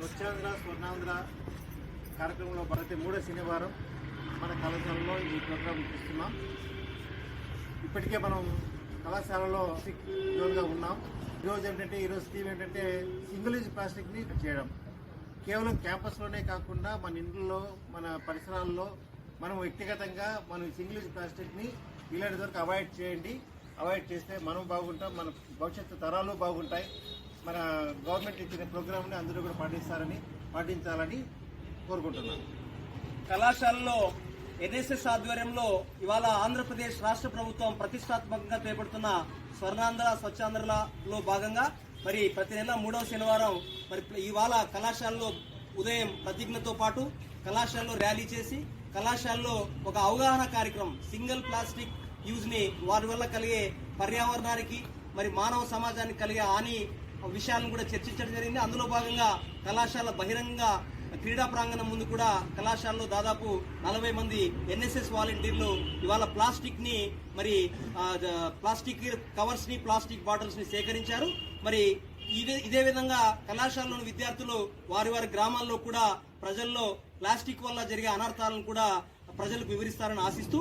స్వచ్ఛాంధ్ర స్వర్ణాంధ్ర కార్యక్రమంలో ప్రతి మూడో శనివారం మన కళాశాలలో ఈ ప్రోగ్రాం ఇస్తున్నాం ఇప్పటికే మనం కళాశాలలో జోన్గా ఉన్నాం. ఈరోజు ఏంటంటే ఈరోజు థీమ్ ఏంటంటే సింగిల్ యూజ్ ప్లాస్టిక్ని చేయడం. కేవలం క్యాంపస్లోనే కాకుండా మన ఇంట్లో మన పరిసరాల్లో మనం వ్యక్తిగతంగా మనం సింగిల్ యూజ్ ప్లాస్టిక్ని వీలైనంత వరకు అవాయిడ్ చేయండి. అవాయిడ్ చేస్తే మనం బాగుంటాం మన భవిష్యత్తు తరాలు బాగుంటాయి. మన గవర్నమెంట్ ఇచ్చిన ప్రోగ్రామ్ని అందరూ కూడా పాటిస్తారని పాటించాలని కోరుకుంటున్నాను. కళాశాలలో ఎన్ఎస్ఎస్ ఆధ్వర్యంలో ఇవాళ ఆంధ్రప్రదేశ్ రాష్ట్ర ప్రభుత్వం ప్రతిష్టాత్మకంగా చేపడుతున్న స్వర్ణాంధ్ర స్వచ్ఛాంధ్రలో భాగంగా మరి ప్రతి నెల మూడవ శనివారం మరి ఇవాళ కళాశాలలో ఉదయం ప్రతిజ్ఞతో పాటు కళాశాలలో ర్యాలీ చేసి కళాశాలలో ఒక అవగాహన కార్యక్రమం సింగిల్ ప్లాస్టిక్ యూజ్ని వారి వల్ల కలిగే పర్యావరణానికి మరి మానవ సమాజానికి కలిగే హాని విషయాలను కూడా చర్చించడం జరిగింది. అందులో భాగంగా కళాశాల బహిరంగ క్రీడా ప్రాంగణం ముందు కూడా కళాశాలలో దాదాపు నలభై మంది ఎన్ఎస్ఎస్ వాలంటీర్లు ఇవాళ ప్లాస్టిక్ని మరి ప్లాస్టిక్ కవర్స్ని ప్లాస్టిక్ బాటిల్స్ని సేకరించారు. మరి ఇదే ఇదే విధంగా కళాశాలలోని విద్యార్థులు వారి వారి గ్రామాల్లో కూడా ప్రజల్లో ప్లాస్టిక్ వల్ల జరిగే అనర్థాలను కూడా ప్రజలకు వివరిస్తారని ఆశిస్తూ